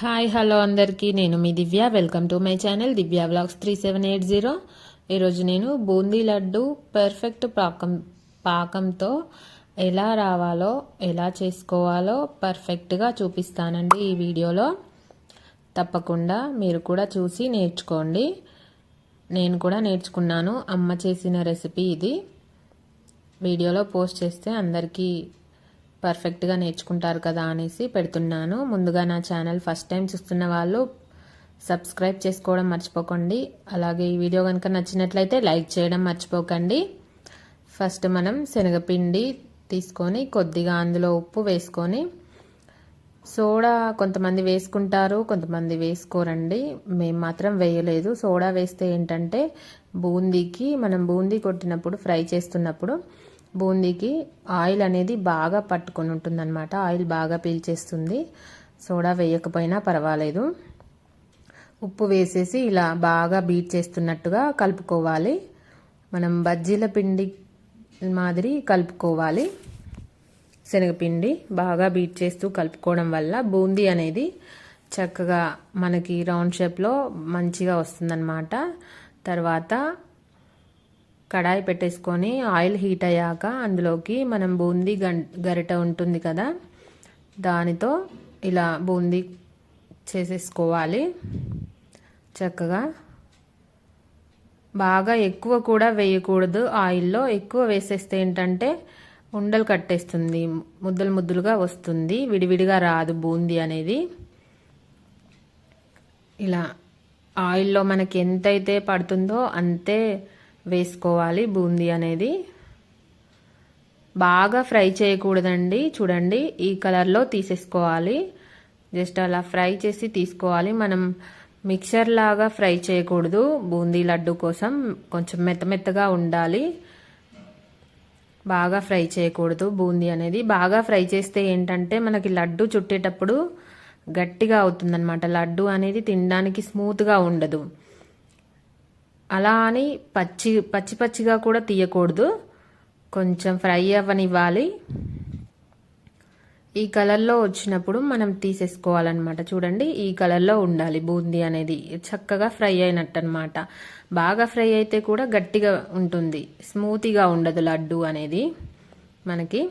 Hi hello అందరికీ. నేను మీ Divya. Welcome to my channel Divya vlogs three seven eight zero ఈరోజు నేను boondi laddu perfect పాకం పాకంతో ఎలా రావాలో ఎలా చేసుకోవాలో పర్ఫెక్ట్గా చూపిస్తానండి ఈ వీడియోలో. తప్పకుండా మీరు కూడా చూసి నేర్చుకోండి. నేను కూడా నేర్చుకున్నాను. అమ్మ చేసిన రెసిపీ ఇది. వీడియోలో పోస్ట్ చేస్తే అందరికీ పర్ఫెక్ట్గా నేర్చుకుంటారు కదా అనేసి పెడుతున్నాను. ముందుగా నా ఛానల్ ఫస్ట్ టైం చూస్తున్న వాళ్ళు సబ్స్క్రైబ్ చేసుకోవడం మర్చిపోకండి. అలాగే ఈ వీడియో కనుక నచ్చినట్లయితే లైక్ చేయడం మర్చిపోకండి. ఫస్ట్ మనం శనగపిండి తీసుకొని కొద్దిగా అందులో ఉప్పు వేసుకొని సోడా కొంతమంది వేసుకుంటారు కొంతమంది వేసుకోరండి. మేము మాత్రం వేయలేదు. సోడా వేస్తే ఏంటంటే బూందీకి మనం బూందీ కొట్టినప్పుడు ఫ్రై చేస్తున్నప్పుడు బూందీకి ఆయిల్ అనేది బాగా పట్టుకొని ఉంటుందన్నమాట. ఆయిల్ బాగా పీల్చేస్తుంది. సోడా వేయకపోయినా పర్వాలేదు. ఉప్పు వేసేసి ఇలా బాగా బీట్ చేస్తున్నట్టుగా కలుపుకోవాలి. మనం బజ్జీల పిండి మాదిరి కలుపుకోవాలి. శనగపిండి బాగా బీట్ చేస్తూ కలుపుకోవడం వల్ల బూందీ అనేది చక్కగా మనకి రౌండ్ షేప్లో మంచిగా వస్తుందన్నమాట. తర్వాత కడాయి పెట్టేసుకొని ఆయిల్ హీట్ అయ్యాక అందులోకి మనం బూందీ గరిట ఉంటుంది కదా దానితో ఇలా బూందీ చేసేసుకోవాలి. చక్కగా బాగా ఎక్కువ కూడా వేయకూడదు ఆయిల్లో. ఎక్కువ వేసేస్తే ఏంటంటే ఉండలు కట్టేస్తుంది ముద్దలు ముద్దలుగా వస్తుంది విడివిడిగా రాదు బూందీ అనేది. ఇలా ఆయిల్లో మనకి ఎంతైతే పడుతుందో అంతే వేసుకోవాలి. బూందీ అనేది బాగా ఫ్రై చేయకూడదండి. చూడండి ఈ కలర్లో తీసేసుకోవాలి. జస్ట్ అలా ఫ్రై చేసి తీసుకోవాలి. మనం మిక్సర్ లాగా ఫ్రై చేయకూడదు. బూందీ లడ్డు కోసం కొంచెం మెత్త మెత్తగా ఉండాలి. బాగా ఫ్రై చేయకూడదు బూందీ అనేది. బాగా ఫ్రై చేస్తే ఏంటంటే మనకి లడ్డు చుట్టేటప్పుడు గట్టిగా అవుతుందన్నమాట. లడ్డు అనేది తినడానికి స్మూత్గా ఉండదు. అలా అని పచ్చి పచ్చి పచ్చిగా కూడా తీయకూడదు. కొంచెం ఫ్రై అవ్వనివ్వాలి. ఈ కలర్లో వచ్చినప్పుడు మనం తీసేసుకోవాలన్నమాట. చూడండి ఈ కలర్లో ఉండాలి బూందీ అనేది. చక్కగా ఫ్రై అయినట్టు అనమాట బాగా ఫ్రై అయితే కూడా గట్టిగా ఉంటుంది. స్మూతీగా ఉండదు లడ్డు అనేది. మనకి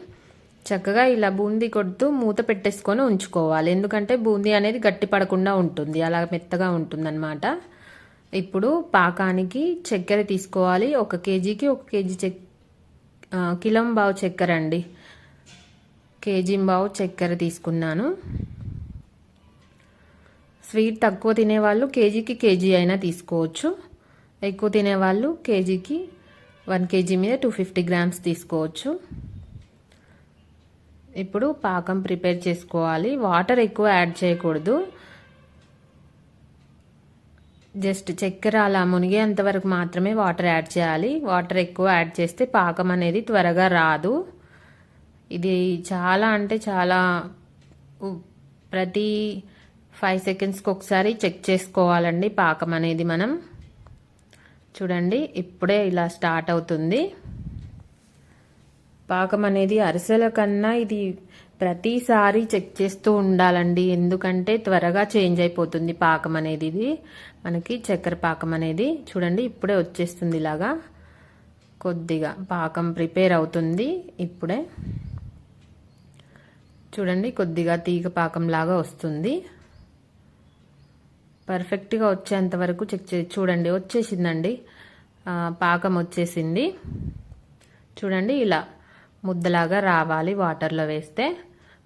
చక్కగా ఇలా బూందీ కొడుతూ మూత పెట్టేసుకొని ఉంచుకోవాలి. ఎందుకంటే బూందీ అనేది గట్టి పడకుండా ఉంటుంది. అలా మెత్తగా ఉంటుందన్నమాట. ఇప్పుడు పాకానికి చక్కెర తీసుకోవాలి. ఒక కేజీకి ఒక కేజీ చెక్ కిలం బావు చక్కెర అండి. కేజీ బావు చక్కెర తీసుకున్నాను. స్వీట్ తక్కువ తినేవాళ్ళు కేజీకి కేజీ అయినా తీసుకోవచ్చు. ఎక్కువ తినేవాళ్ళు కేజీకి వన్ కేజీ మీద టూ ఫిఫ్టీ గ్రామ్స్ తీసుకోవచ్చు. ఇప్పుడు పాకం ప్రిపేర్ చేసుకోవాలి. వాటర్ ఎక్కువ యాడ్ చేయకూడదు. జస్ట్ చక్కెర అలా మునిగేంత వరకు మాత్రమే వాటర్ యాడ్ చేయాలి. వాటర్ ఎక్కువ యాడ్ చేస్తే పాకం అనేది త్వరగా రాదు. ఇది చాలా అంటే చాలా ప్రతి ఫైవ్ సెకండ్స్కి ఒకసారి చెక్ చేసుకోవాలండి పాకం అనేది మనం. చూడండి ఇప్పుడే ఇలా స్టార్ట్ అవుతుంది. పాకం అనేది అరిసెల కన్నా ఇది ప్రతిసారి చెక్ చేస్తూ ఉండాలండి. ఎందుకంటే త్వరగా చేంజ్ అయిపోతుంది పాకం అనేది ఇది. మనకి చక్కెర పాకం అనేది చూడండి ఇప్పుడే వచ్చేస్తుంది ఇలాగా. కొద్దిగా పాకం ప్రిపేర్ అవుతుంది ఇప్పుడే. చూడండి కొద్దిగా తీగ పాకం లాగా వస్తుంది. పర్ఫెక్ట్గా వచ్చేంత వరకు చెక్ చే చూడండి వచ్చేసిందండి. పాకం వచ్చేసింది. చూడండి ఇలా ముద్దలాగా రావాలి వాటర్లో వేస్తే.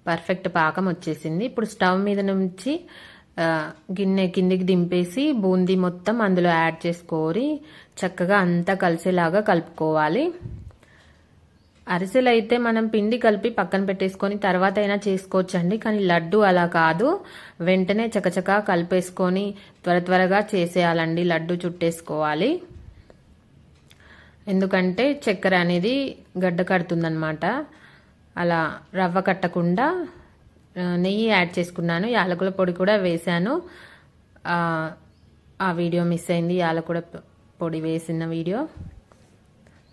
పర్ఫెక్ట్ పాకం వచ్చేసింది. ఇప్పుడు స్టవ్ మీద నుంచి గిన్నె కిందికి దింపేసి బూందీ మొత్తం అందులో యాడ్ చేసుకోరి చక్కగా అంతా కలిసేలాగా కలుపుకోవాలి. అరిసెలు అయితే మనం పిండి కలిపి పక్కన పెట్టేసుకొని తర్వాత అయినా చేసుకోవచ్చండి కానీ లడ్డు అలా కాదు. వెంటనే చకచకా కలిపేసుకొని త్వర త్వరగా చేసేయాలండి లడ్డు చుట్టేసుకోవాలి. ఎందుకంటే చక్కెర అనేది గడ్డ కడుతుందనమాట అలా రవ్వ కట్టకుండా నెయ్యి యాడ్ చేసుకున్నాను. యాలకుల పొడి కూడా వేశాను. ఆ వీడియో మిస్ అయింది. యాలకుల పొడి వేసిన వీడియో.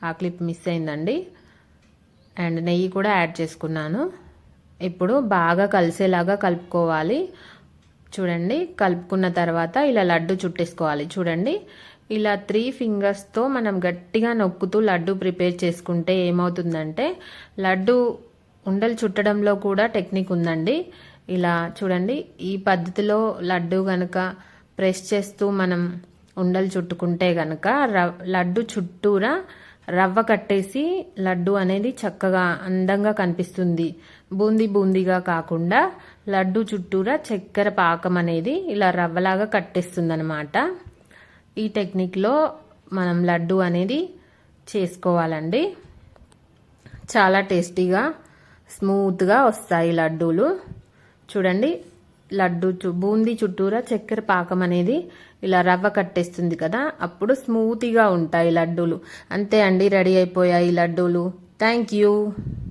ఆ క్లిప్ మిస్ అయిందండి. అండ్ నెయ్యి కూడా యాడ్ చేసుకున్నాను. ఇప్పుడు బాగా కలిసేలాగా కలుపుకోవాలి. చూడండి కలుపుకున్న తర్వాత ఇలా లడ్డు చుట్టేసుకోవాలి. చూడండి ఇలా త్రీ ఫింగర్స్తో మనం గట్టిగా నొక్కుతూ లడ్డు ప్రిపేర్ చేసుకుంటే ఏమవుతుందంటే లడ్డు ఉండలు చుట్టడంలో కూడా టెక్నిక్ ఉందండి. ఇలా చూడండి ఈ పద్ధతిలో లడ్డు గనక ప్రెస్ చేస్తూ మనం ఉండలు చుట్టుకుంటే గనక లడ్డు చుట్టూరా రవ్వ కట్టేసి లడ్డు అనేది చక్కగా అందంగా కనిపిస్తుంది. బూందీ బూందీగా కాకుండా లడ్డు చుట్టూరా చక్కెర పాకం అనేది ఇలా రవ్వలాగా కట్టేస్తుంది అనమాట ఈ టెక్నిక్లో మనం లడ్డు అనేది చేసుకోవాలండి. చాలా టేస్టీగా స్మూత్గా వస్తాయి లడ్డూలు. చూడండి లడ్డు చు బూందీ చుట్టూరా చక్కెర పాకం అనేది ఇలా రవ్వ కట్టేస్తుంది కదా అప్పుడు స్మూతీగా ఉంటాయి లడ్డూలు. అంతే అండి రెడీ అయిపోయాయి లడ్డూలు. Thank you.